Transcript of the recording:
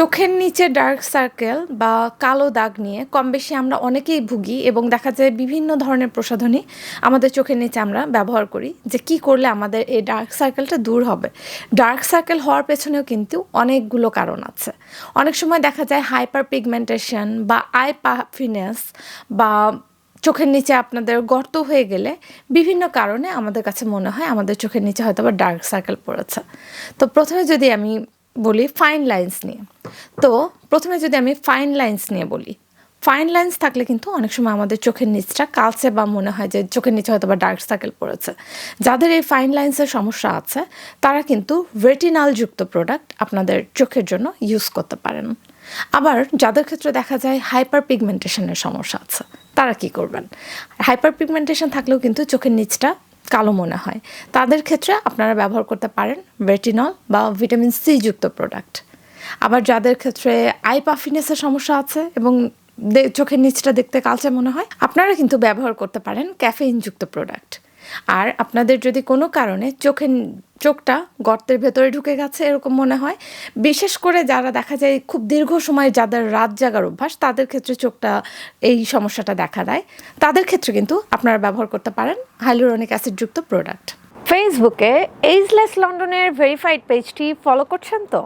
চোখের নিচে dark circle বা কালো দাগ নিয়ে কম বেশি আমরা অনেকেই ভুগি এবং দেখা যায় বিভিন্ন ধরনের প্রসাধনী আমাদের চোখের নিচে আমরা ব্যবহার করি যে কি করলে আমাদের এই ডার্ক সার্কেলটা দূর হবে। ডার্ক সার্কেল হওয়ার পেছনেও কিন্তু অনেকগুলো কারণ আছে। অনেক সময় দেখা যায় হাইপার পিগমেন্টেশন বা আই পাফিনেস বা চোখের নিচে আপনাদের গর্ত হয়ে গেলে বিভিন্ন কারণে আমাদের কাছে মনে হয় আমাদের চোখের নিচে হয়তো বা ডার্ক সার্কেল পড়েছে। তো প্রথমে যদি আমি বলি ফাইন লাইন্স নিয়ে। তো প্রথমে যদি আমি ফাইন লাইন্স নিয়ে বলি ফাইন লাইন্স থাকলে কিন্তু অনেক সময় আমাদের চোখের নিচটা কালচে বা মনে হয় যে চোখের নিচে হয়তো বা ডার্ক সার্কেল পড়েছে। যাদের এই ফাইন লাইন্সের সমস্যা আছে, তারা কিন্তু রেটিনালযুক্ত প্রোডাক্ট আপনাদের চোখের জন্য ইউজ করতে পারেন। আবার যাদের ক্ষেত্রে দেখা যায় হাইপার পিগমেন্টেশনের সমস্যা আছে, তারা কি করবেন? হাইপার পিগমেন্টেশন থাকলেও কিন্তু চোখের নিচটা কালো মনে হয়। তাদের ক্ষেত্রে আপনারা ব্যবহার করতে পারেন রেটিনল বা ভিটামিন সি যুক্ত প্রোডাক্ট আবার যাদের ক্ষেত্রে আই পাফিনেসের সমস্যা আছে এবং চোখের নিচটা দেখতে কালচে মনে হয়, আপনারা কিন্তু ব্যবহার করতে পারেন ক্যাফেইনযুক্ত প্রোডাক্ট আর আপনাদের যদি কোনো কারণে চোখের চোখটা গর্তের ভেতরে ঢুকে গেছে এরকম মনে হয়, বিশেষ করে যারা দেখা যায় খুব দীর্ঘ সময় যাদের রাত জাগার অভ্যাস, তাদের ক্ষেত্রে চোখটা এই সমস্যাটা দেখা দেয়। তাদের ক্ষেত্রে কিন্তু আপনারা ব্যবহার করতে পারেন হাইলোরনিক অ্যাসিডযুক্ত প্রোডাক্ট ফেসবুকে এইজলেস লন্ডনের ভেরিফাইড পেজটি ফলো করছেন তো?